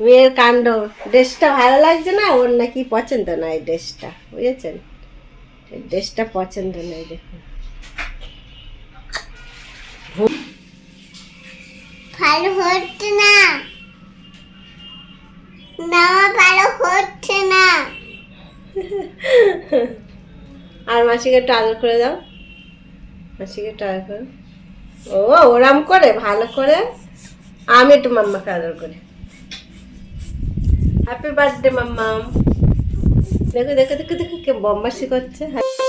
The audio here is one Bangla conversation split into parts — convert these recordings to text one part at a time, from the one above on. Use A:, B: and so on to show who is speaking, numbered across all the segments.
A: মেয়ের কাণ্ড। ড্রেসটা ভালো লাগছে না? ওর নাকি পছন্দ না এই ড্রেসটা বুঝেছেন? এই ড্রেসটা পছন্দ নয় দেখুন।
B: ভালো হচ্ছে না। না ভালো হচ্ছে না।
A: আর মাসিকে একটু আদর করে দাও। মাসিকে একটু আদর করে। ও ওরাম করে ভালো করে। আমি একটু মাম্মাকে আদর করি। হ্যাপি বার্থডে মাম্মাম দেখো দেখো দেখো দেখো কে বম্বাসি করছে। হ্যাঁ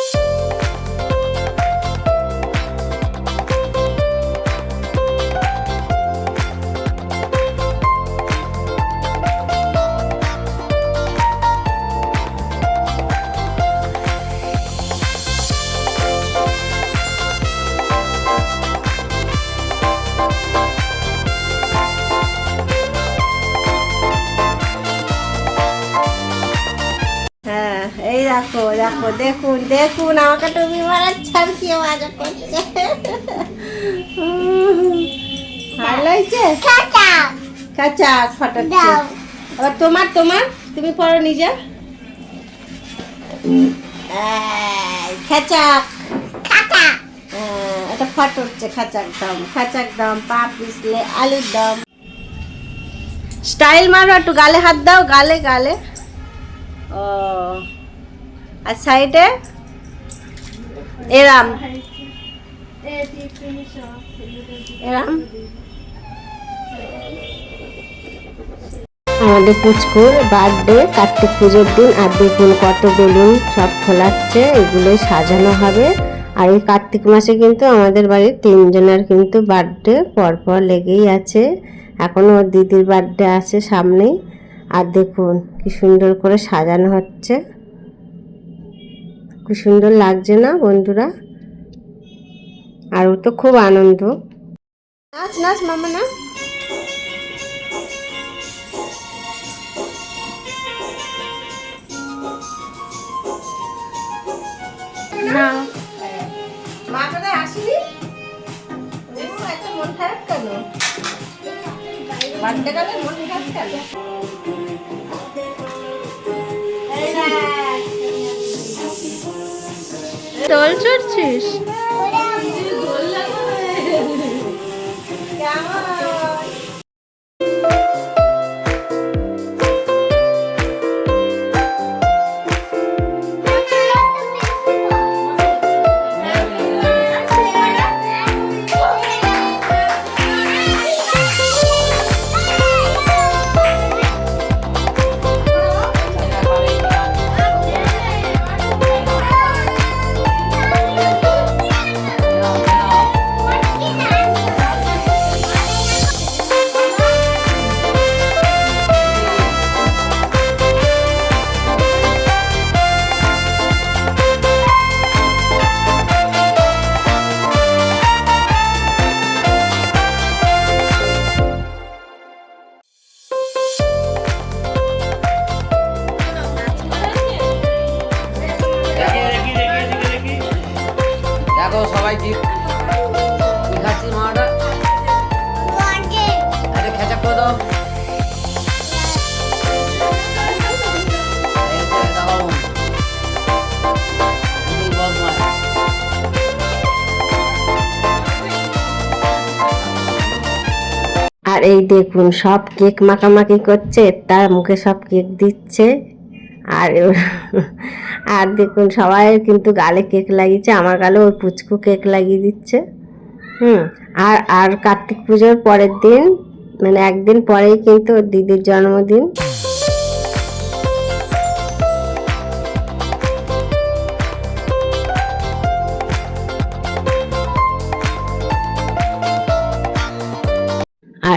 A: দেখো দেখো দেখুন দেখুন আমাকে টুপি মারাচ্ছে আর কি মজা করছে? ভালো
B: কাকা
A: কাঁচা ফটাচ্ছে
B: দাও।
A: আবার তোমার তোমার তুমি পড়ো নিজে। খাচাক।
B: কাকা
A: এটা ফটোচ্ছে খাচাক দাম খাচাক দাম পা পিসলে আলুর দাম। স্টাইল মারো একটু গালে হাত দাও গালে গালে। ও। আর সাইডে? এরাম। এরাম। আমাদের পুচকুর বার্থডে কার্তিক পুজোর দিন, আর দেখুন কত বেলুন সব খোলাচ্ছে এগুলোই সাজানো হবে। আর এই কার্তিক মাসে কিন্তু আমাদের বাড়ির তিনজনের কিন্তু বার্থডে পরপর লেগেই আছে। এখনও ওর দিদির বার্থডে আছে সামনেই। আর দেখুন কি সুন্দর করে সাজানো হচ্ছে। কি সুন্দর লাগছে না বন্ধুরা? আর ও তো খুব আনন্দ। নাচ নাচ মামা না
B: না।
A: মা কোথায় আসিনি এত মন খারাপ কেন? বার্থডে গেলে মন খারাপ কেন?
B: দোল চড়ছিস
C: সবাই খাচ্ছি মাটা খেচা করে দাও।
A: আর এই দেখুন সব কেক মাখামাখি করছে তার মুখে সব কেক দিচ্ছে। আর আর দেখুন, সবাই কিন্তু গালে কেক লাগিয়েছে, আমার গালে ওই পুচকু কেক লাগিয়ে দিচ্ছে। হুম, আর আর কার্তিক পুজোর পরের দিন মানে একদিন পরেই কিন্তু দিদির জন্মদিন।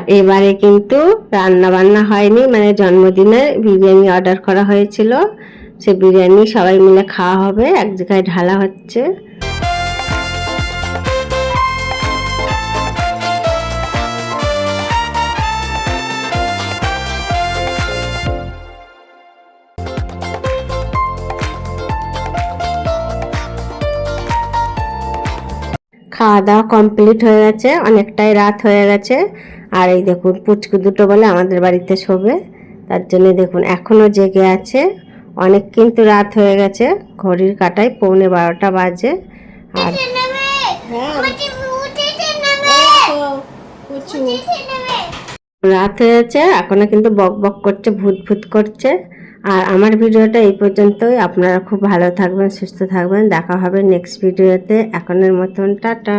A: এবারে কিন্তু রান্না বান্না হয়নি মানে জন্মদিনে বিরিয়ানি অর্ডার করা হয়েছিল। সে বিরিয়ানি সবাই মিলে খাওয়া হবে, এক জায়গায় ঢালা হচ্ছে। খাওয়া দাওয়া কমপ্লিট হয়ে গেছে অনেকটাই রাত হয়ে গেছে। আর এই দেখুন পুচকু দুটো বলে আমাদের বাড়িতে শোবে। তার জন্য দেখুন এখনও জেগে আছে। অনেক কিন্তু রাত হয়ে গেছে ঘড়ির কাটায় পৌনে বারোটা বাজে। আর রাত হয়ে গেছে এখনও কিন্তু বক বক করছে ভূত ভূত করছে। আর আমার ভিডিওটা এই পর্যন্তই। আপনারা খুব ভালো থাকবেন, সুস্থ থাকবেন। দেখা হবে নেক্সট ভিডিওতে এখনের মতন, টাটা।